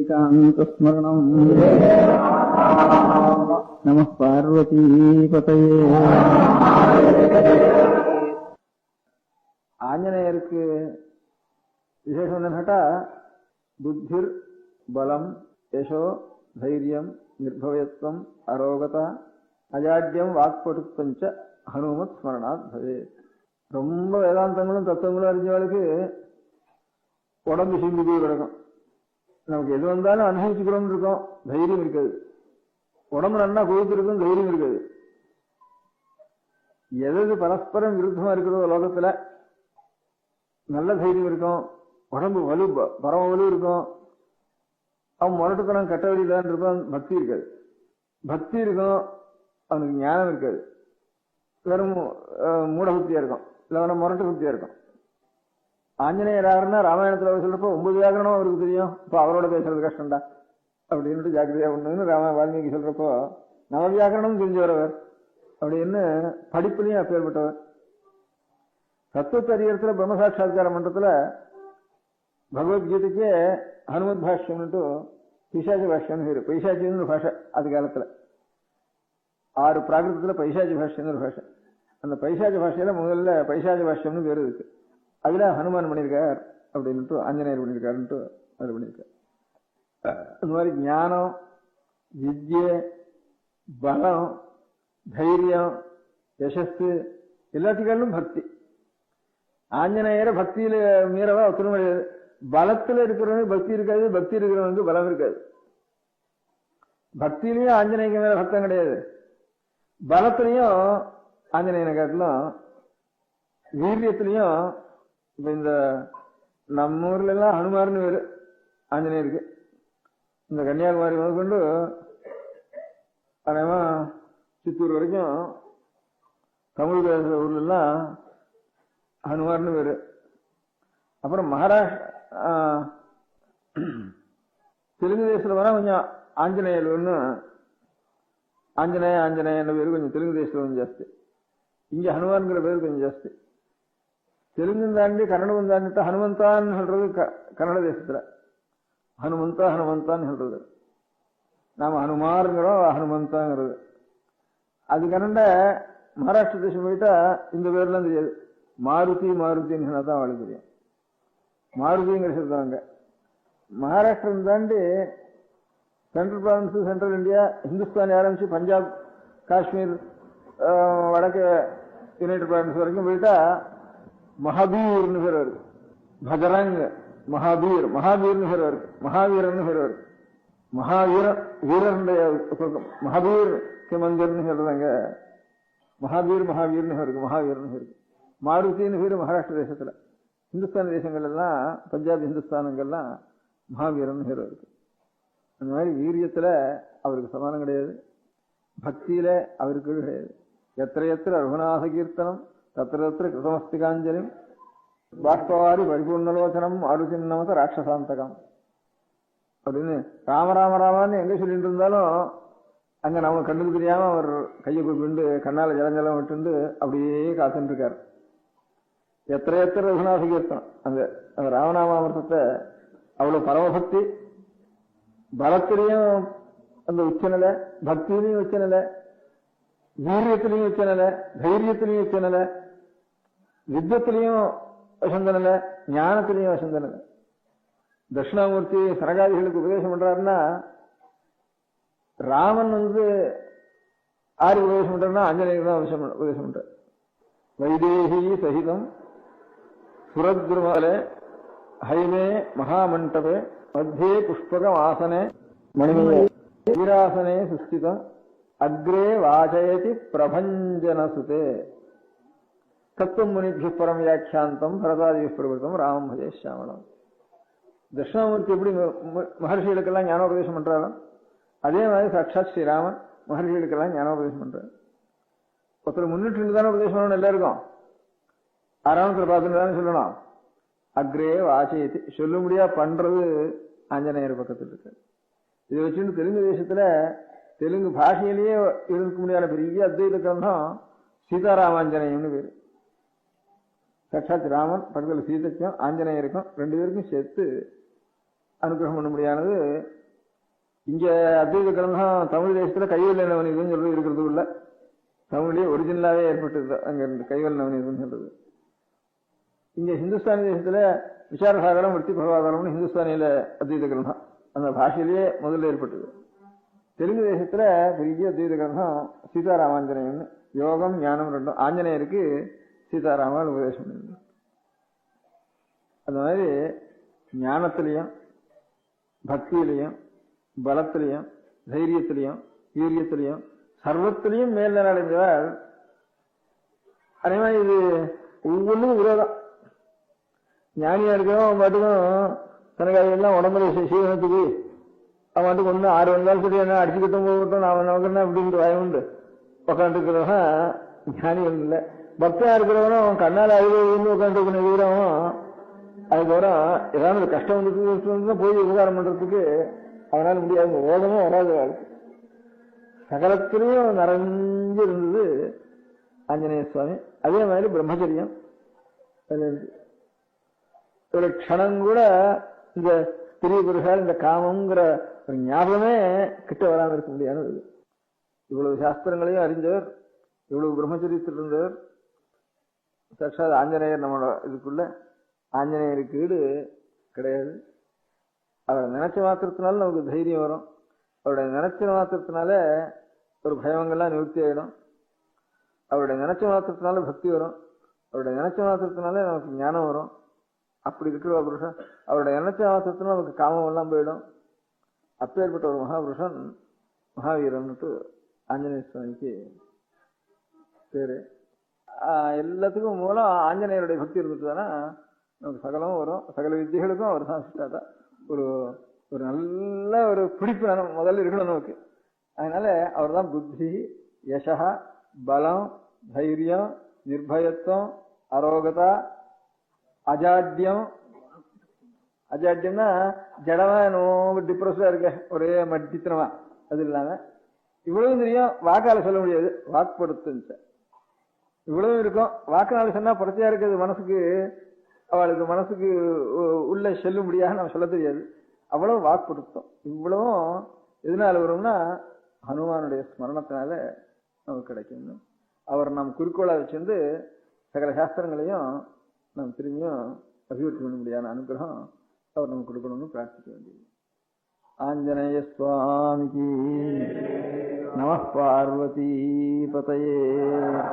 जानकीकान्तस्मरणम् नमः பார்வதீபதயே ஆஞ்சநேயருக்கு விசேஷம் என்னன்னு கேட்டா புத்திர் பலம் யசோ தைரியம் நிர்பயத்துவம் அரோகதா அஜாட்யம் வாக்படுத்தஞ்ச ஹனுமத் ஸ்மரணாத் பவேத் ரொம்ப வேதாந்தங்களும் தத்துவங்களும் அறிஞ்சவளுக்கு உடம்பு சிந்தி போய் கிடக்கும் நமக்கு எது வந்தாலும் அனுபவிச்சுக்கிறோம்னு இருக்கோம். தைரியம் இருக்காது. உடம்பு நல்லா கொழுத்து இருக்கும் தைரியம் இருக்காது. எது எது பரஸ்பரம் விருத்தமா இருக்கிறதோ லோகத்துல நல்ல தைரியம் இருக்கும். உடம்பு வலு பரம வலு இருக்கும். அவன் முரட்டுத்தனம் கட்ட வழிதான் இருப்பான். பக்தி இருக்காது. பக்தி இருக்கும். அவனுக்கு ஞானம் இருக்காது. வெறும் மூட புத்தியா இருக்கும். இல்ல அவன முரட்டு புத்தியா இருக்கும். ஆஞ்சநேயர் ராமாயணத்தில் ராமாயணத்துல அவர் சொல்றப்போ ஒன்பது வியாகரணம் அவருக்கு தெரியும். இப்போ அவரோட பேசுறது கஷ்டம்டா. அப்படின்ட்டு ஜாக்கிரதையா ஒண்ணுன்னு ராம வால்மீகி சொல்றப்போ நவ வியாகரணம் தெரிஞ்சவரவர் அப்படின்னு படிப்புலயும் அப்பேற்பட்டவர். தத்துவத்தரியத்துல பிரம்ம சாட்சா்கார மன்றத்துல பகவத்கீதைக்கே ஹனுமத் பாஷ்யம்னுட்டு பைசாச்சி பாஷ்யம்னு பேரு. பைசாச்சின்னு பாஷை அது காலத்துல. ஆறு பிராகிருதத்துல பைசாச்சி பாஷ்யம்னு ஒரு பாஷை. அந்த பைசாச்சி பாஷையில முதல்ல பைசாச்சி பாஷ்யம்னு பேர் இருக்கு. அதுல ஹனுமான் பண்ணியிருக்கார் அப்படின்ட்டு ஆஞ்சநேயர் பண்ணியிருக்காருன்ட்டு அது பண்ணியிருக்கார் இந்த மாதிரி ஞானம் வித்ய பலம் தைரியம் யசஸ்து எல்லாத்துக்காலும் பக்தி. ஆஞ்சநேயர பக்தியில மீறவா ஒத்துணும் கிடையாது பலத்துல இருக்கிறவனுக்கு பக்தி இருக்காது பக்தி இருக்கிறவனுக்கு பலம் இருக்காது. பக்தியிலயும் ஆஞ்சநேயக்கு மேல பக்தம் கிடையாது. பலத்திலையும் ஆஞ்சநேயனை காட்டிலும் வீரியத்திலையும் இப்ப இந்த நம்ம ஊர்ல எல்லாம் ஹனுமார்னு பேரு ஆஞ்சநேயருக்கு. இந்த கன்னியாகுமரி முதற்கொண்டு அதேமா சித்தூர் வரைக்கும் தமிழ் பேசுற ஊர்ல எல்லாம் ஹனுமார்னு பேரு. அப்புறம் மகாராஷ்டிரா தெலுங்கு தேசத்துல வேணா கொஞ்சம் ஆஞ்சநேயர் ஒன்று ஆஞ்சநேய ஆஞ்சநேயன்ற பேரு கொஞ்சம் தெலுங்கு தேசத்துல கொஞ்சம் ஜாஸ்தி. இங்க ஹனுமான்ங்கிற பேர் கொஞ்சம் ஜாஸ்தி. தெலுங்கும் தாண்டி கன்னடம் தாண்டிட்டு ஹனுமந்தான்னு சொல்றது க- கன்னட தேசத்துல. ஹனுமந்தா ஹனுமந்தான்னு சொல்றது. நாம ஹனுமாருங்கிறோம் ஹனுமந்தாங்கிறது. அது கன்னட மகாராஷ்டிர தேசம் போயிட்டா இந்த பேர்லாம் தெரியாது. மாருதி மாருதின்னு சொன்னா தான் அவளுக்கு தெரியும். மாருதிங்கிற சொல்றாங்க மகாராஷ்டிரம் தாண்டி central province central India Hindustan ஆரம்பிச்சு பஞ்சாப் காஷ்மீர் வடக்கு யுனைடெட் ப்ராவின்ஸ் வரைக்கும் போயிட்டா மகாபீர்னு பேர் வருது. பஜரங் மகாபீர் மகாபீர்னு பேர் வருது. மகாவீரன்னு பேர் வருது. மகாவீர வீரனுடைய மகாபீர் மந்திர்னு சொல்றாங்க மகாபீர் மகாவீர்னு இருக்கு மகாவீரன்னு இருக்கு மாருதின்னு பேர் மகாராஷ்டிர தேசத்துல. இந்துஸ்தான் தேசங்கள் எல்லாம் பஞ்சாப் இந்துஸ்தானங்கள்லாம் மகாவீரன் பேர் இருக்கு அந்த மாதிரி வீரியத்துல அவருக்கு சமானம் கிடையாது. பக்தியில அவருக்கு கிடையாது. எத்திர எத்திர ரகுநாத கீர்த்தனம் தத்திர எத்திர கிருதமஸ்திகாஞ்சலிம் பாஷ்பவாரி பரிபூர்ணலோச்சனம் ஆருச்சின்னமத ராட்சசாந்தகம் அப்படின்னு ராம ராம ராமான்னு எங்க சொல்லிட்டு இருந்தாலும் அங்க நம்ம கண்ணுக்கு தெரியாம அவர் கையை கூப்பிட்டு கண்ணால ஜலஞ்சலம் விட்டுண்டு அப்படியே காத்துட்டு இருக்காரு எத்தனை எத்தனை ரகுநாத கீர்த்தனம் அந்த அந்த ராமநாமாமிரதத்தை அவ்வளவு பரமபக்தி பலத்திலையும் அந்த உச்சநிலை பக்தியிலையும் உச்சநிலை வீரியத்திலையும் உச்சநிலை தைரியத்திலையும் உச்சநிலை யுத்தத்திலையும் வசந்தநிலை ஞானத்திலையும் வசந்தநிலை தட்சிணாமூர்த்தி சனகாதிகளுக்கு உபதேசம் பண்றாருன்னா ராமன் வந்து ஆறு உபதேசம் பண்றாருன்னா ஆஞ்சநேயர் தான் உபதேசம் பண்ற- வைதேகி சகிதம் சுரத்ருமலே ஹைமே மகாமண்டபே மத்தியே புஷ்பகம் ஆசனே மணிமீராசனே சுஸ்திதம் அக்ரே வாசயதி பிரபஞ்சனசுதே. தத்துவம் முனிபிய பரம் வியாக்கியாந்தம் பரதாதி பிரபுத்தம் ராமம் பஜே சாமணம் தட்சிணாமூர்த்தி எப்படி ம- ம- மகர்ஷிகளுக்கெல்லாம் ஞானோபதேசம் பண்றாரோ? அதே மாதிரி சாட்சாத் ஸ்ரீராமன் மகர்ஷிகளுக்கெல்லாம் ஞானோபதேசம் பண்றாரு. ஒருத்தர் முன்னிட்டு தானே உபதேசம் பண்ணணும் எல்லாருக்கும்? ஆறாமத்தில் பார்த்துட்டு தானே சொல்லணும்? அக்ரே வாசயத்தி சொல்ல முடியா பண்றது ஆஞ்சநேயர் பக்கத்தில் இருக்கு. இதை வச்சுட்டு தெலுங்கு தேசத்துல தெலுங்கு பாஷையிலேயே இருக்க முடியாத பெரிய அத்வைத கிரந்தம் சீதாராமாஞ்சநேயம்னு பேரு. சாட்சாத் ராமன் பக்கத்தில் சீதைக்கும் ஆஞ்சநேயருக்கும் ரெண்டு பேருக்கும் சேர்த்து அனுகிரகம் பண்ண முடியானது. இங்கே அத்வைத கிரந்தம் தமிழ் தேசத்தில் கைவல் நவநீதம் சொல்றது இருக்கிறது இல்ல தமிழே ஒரிஜினலாகவே ஏற்பட்டது அங்கே இருந்து கைவல் நவநீதம் சொல்றது. இங்கே ஹிந்துஸ்தானி தேசத்தில் விசாரசாகரம் விற்பி பகவாதாரம்னு ஹிந்துஸ்தானியில் அத்வைத கிரந்தம் அந்த பாஷையிலேயே முதல்ல ஏற்பட்டது. தெலுங்கு தேசத்தில் பெரிய அத்வைத கிரந்தம் சீதாராமாஞ்சனேயன் யோகம் ஞானம் ரெண்டும். ஆஞ்சநேயருக்கு சீதாராமால் உபதேசம் பண்ணிருந்தார் அந்த மாதிரி ஞானத்திலையும் பக்தியிலையும் பலத்திலையும் தைரியத்திலையும் வீரியத்திலையும் சர்வத்திலையும் மேல் அடைந்தவர் அதே மாதிரி இது ஒவ்வொன்றும் விரோதம் ஞானியா இருக்கிறவன் அவன் பாட்டுக்கும் தனக்கு அதெல்லாம் உடம்புல சீ- அவன் பாட்டுக்கு ஒண்ணு ஆறு வந்தாலும் சரி என்ன அடிச்சுக்கிட்டோம் போகட்டும் நான் நமக்கு என்ன அப்படின்ட்டு வாய் உண்டு. உட்காந்துருக்கிறவன் ஞானி ஒன்றும் இல்லை. பக்தா இருக்கிறவனும் அவன் கண்ணால் அழுது உட்காந்துருக்கணும் இருக்கிறவன் அதுக்கப்புறம் ஏதாவது ஒரு கஷ்டம் வந்துட்டு போய் உபகாரம் பண்றதுக்கு அவனால முடியாது. ஓதமும் வராது வாழ்க்கை சகலத்திலையும் நிறைஞ்சு இருந்தது ஆஞ்சநேய சுவாமி. அதே மாதிரி பிரம்மச்சரியம். ஒரு க்ஷணம் கூட இந்த பெரிய புருஷால் இந்த காமங்கிற ஒரு ஞாபகமே கிட்ட வராமல் இருக்க முடியாதது. இவ்வளவு சாஸ்திரங்களையும் அறிஞ்சவர் இவ்வளவு பிரம்மச்சரியத்தில் இருந்தவர் சாட்சாத் ஆஞ்சநேயர் நம்மளோட இதுக்குள்ள ஆஞ்சநேயருக்கு ஈடு கிடையாது. அவரை நினைச்ச மாத்திரத்தினால நமக்கு தைரியம் வரும். அவருடைய நினைச்ச மாத்திரத்தினால ஒரு பயங்கள்லாம் நிவர்த்தி ஆகிடும் அவருடைய நினைச்ச மாத்திரத்தினால பக்தி வரும். அவருடைய நினைச்ச மாத்திரத்தினால நமக்கு ஞானம் வரும். அப்படி இருக்கிற புருஷன் அவருடைய நினைச்ச மாத்திரத்தினால நமக்கு காமம் எல்லாம் போயிடும். அப்பேற்பட்ட ஒரு மகாபுருஷன் மகாவீரன்ட்டு ஆஞ்சநேய சுவாமிக்கு பேரு. எல்லாத்துக்கும் மூலம் ஆஞ்சநேயருடைய பக்தி இருந்துட்டுதானா நமக்கு சகலமும் வரும். சகல வித்தியர்களுக்கும் அவர் தான் சிஷ்டாதா ஒரு ஒரு நல்ல ஒரு பிடிப்பு நம்ம முதல்ல இருக்கணும் நமக்கு. அதனால அவர் தான் புத்தி யசா பலம் தைரியம் நிர்பயத்துவம் அரோகதா அஜாட்யம். அஜாட்யம்னா ஜடமா என்னமோ டிப்ரெஸ்டா இருக்க. ஒரே மட்டித்தனமா அது இல்லாம இவ்வளவு தெரியும் வாக்கால சொல்ல முடியாது. வாக்குப்படுத்து இவ்வளவு இருக்கும். வாக்குனால சொன்னா புரட்சியா இருக்கிறது மனசுக்கு அவளுக்கு மனசுக்கு உ- உள்ள செல்லும்படியாக நம்ம சொல்ல தெரியாது. அவ்வளவு வாக்குப்படுத்தும் இவ்வளவும் எதனால வரும்னா ஹனுமானுடைய ஸ்மரணத்தினால நமக்கு கிடைக்கும் அவர் நாம் குறிக்கோளா வச்சிருந்து சகல சாஸ்திரங்களையும் நாம் திரும்பியும் அபிவிருத்தி பண்ணும்படியான அனுகிரகம் அவர் நமக்கு கொடுக்கணும்னு பிரார்த்திக்க வேண்டியது. ஆஞ்சநேய சுவாமிக்கு நம பார்வதி பதையே.